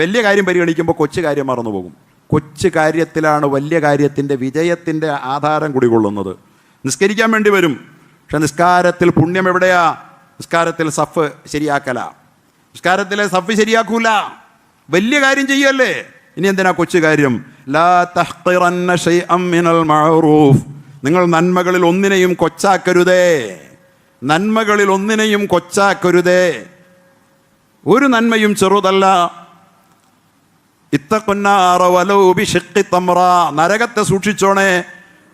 വലിയ കാര്യം പരിഗണിക്കുമ്പോൾ കൊച്ചു കാര്യം മറന്നു പോകും. കൊച്ചു കാര്യത്തിലാണ് വലിയ കാര്യത്തിന്റെ വിജയത്തിന്റെ ആധാരം കുടികൊള്ളുന്നത്. നിസ്കരിക്കാൻ വേണ്ടി വരും. പക്ഷെ നിസ്കാരത്തിൽ പുണ്യം എവിടെയാ? നിസ്കാരത്തിൽ സഫ് ശരിയാക്കല. നിസ്കാരത്തിലെ സഫ് ശരിയാക്കൂല. വലിയ കാര്യം ചെയ്യല്ലേ? ഇനി എന്തിനാ കൊച്ചു കാര്യം? ലാ മിനൽ മഅറൂഫ്. നിങ്ങൾ നന്മകളിൽ ഒന്നിനെയും കൊച്ചാക്കരുതേ. നന്മകളിൽ ഒന്നിനെയും കൊച്ചാക്കരുതേ. ഒരു നന്മയും ചെറുതല്ല. ഇത്തക്കൊന്നാറ വലൗബി ഷിഖി തമ്ര. നരകത്തെ സൂക്ഷിച്ചോണേ.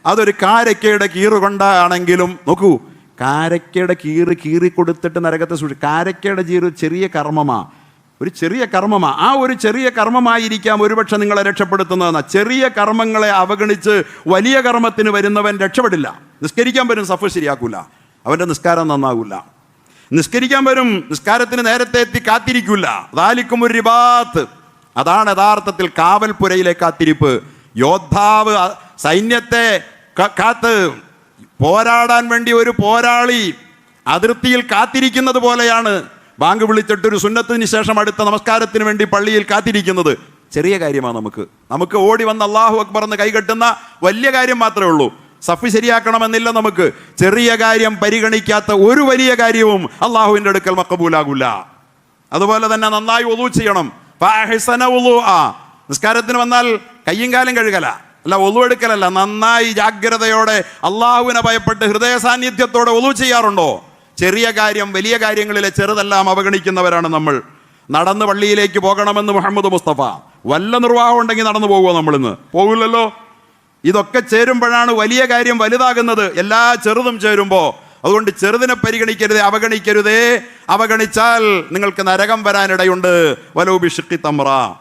അതൊരു കാരക്കയുടെ കീറ് കൊണ്ടാണെങ്കിലും നോക്കൂ. കാരക്കയുടെ കീറ് കീറി കൊടുത്തിട്ട് നരകത്തെ സൂക്ഷിച്ചു. കാരക്കയുടെ ചീറ് ചെറിയ കർമ്മമാ. ഒരു ചെറിയ കർമ്മമാ. ആ ഒരു ചെറിയ കർമ്മമായിരിക്കാം ഒരുപക്ഷെ നിങ്ങളെ രക്ഷപ്പെടുത്തുന്നതെന്ന. ചെറിയ കർമ്മങ്ങളെ അവഗണിച്ച് വലിയ കർമ്മത്തിന് വരുന്നവൻ രക്ഷപ്പെടില്ല. നിസ്കരിക്കാൻ വരും സഫ് ശരിയാക്കൂല. അവന്റെ നിസ്കാരം നന്നാകൂല. നിസ്കരിക്കാൻ വരും നിസ്കാരത്തിന് നേരത്തെ എത്തി കാത്തിരിക്കൂല. ദാലിക്കും ഒരു റിബാത്ത്. അതാണ് യഥാർത്ഥത്തിൽ കാവൽപുരയിലെ കാത്തിരിപ്പ് യോദ്ധാവ് സൈന്യത്തെ കാത്ത് പോരാടാൻ വേണ്ടി ഒരു പോരാളി അതിർത്തിയിൽ കാത്തിരിക്കുന്നത് പോലെയാണ്. ബാങ്ക് വിളിച്ചിട്ട് ഒരു സുന്നത്തിന് ശേഷം അടുത്ത നമസ്കാരത്തിന് വേണ്ടി പള്ളിയിൽ കാത്തിരിക്കുന്നത്. ചെറിയ കാര്യമാണ് നമുക്ക്. നമുക്ക് ഓടി വന്ന് അള്ളാഹു അക്ബർ എന്ന് കൈകെട്ടുന്ന വലിയ കാര്യം മാത്രമേ ഉള്ളൂ. സഫ് ശരിയാക്കണമെന്നില്ല നമുക്ക്. ചെറിയ കാര്യം പരിഗണിക്കാത്ത ഒരു വലിയ കാര്യവും അള്ളാഹുവിന്റെ അടുക്കൽ മക്കബൂലാകൂല. അതുപോലെ തന്നെ നന്നായി ഒതു ചെയ്യണം. നിസ്കാരത്തിന് വന്നാൽ കയ്യും കാലും കഴുകല. അല്ല ഒളു എടുക്കലല്ല. നന്നായി ജാഗ്രതയോടെ അള്ളാഹുവിനെ ഭയപ്പെട്ട് ഹൃദയ സാന്നിധ്യത്തോടെ ഒളു ചെയ്യാറുണ്ടോ? ചെറിയ കാര്യം വലിയ കാര്യങ്ങളിലെ ചെറുതെല്ലാം അവഗണിക്കുന്നവരാണ് നമ്മൾ. നടന്ന് പള്ളിയിലേക്ക് പോകണമെന്ന് മുഹമ്മദ് മുസ്തഫ. വല്ല നിർവാഹം ഉണ്ടെങ്കിൽ നടന്നു പോകുമോ നമ്മളിന്ന് പോകില്ലല്ലോ ഇതൊക്കെ ചേരുമ്പോഴാണ് വലിയ കാര്യം വലുതാകുന്നത്. എല്ലാ ചെറുതും ചേരുമ്പോൾ അതുകൊണ്ട് ചെറുതിനെ പരിഗണിക്കരുതേ അവഗണിക്കരുതേ. അവഗണിച്ചാൽ നിങ്ങൾക്ക് നരകം വരാനിടയുണ്ട്. വലോബിഷിക്കി തമ്ര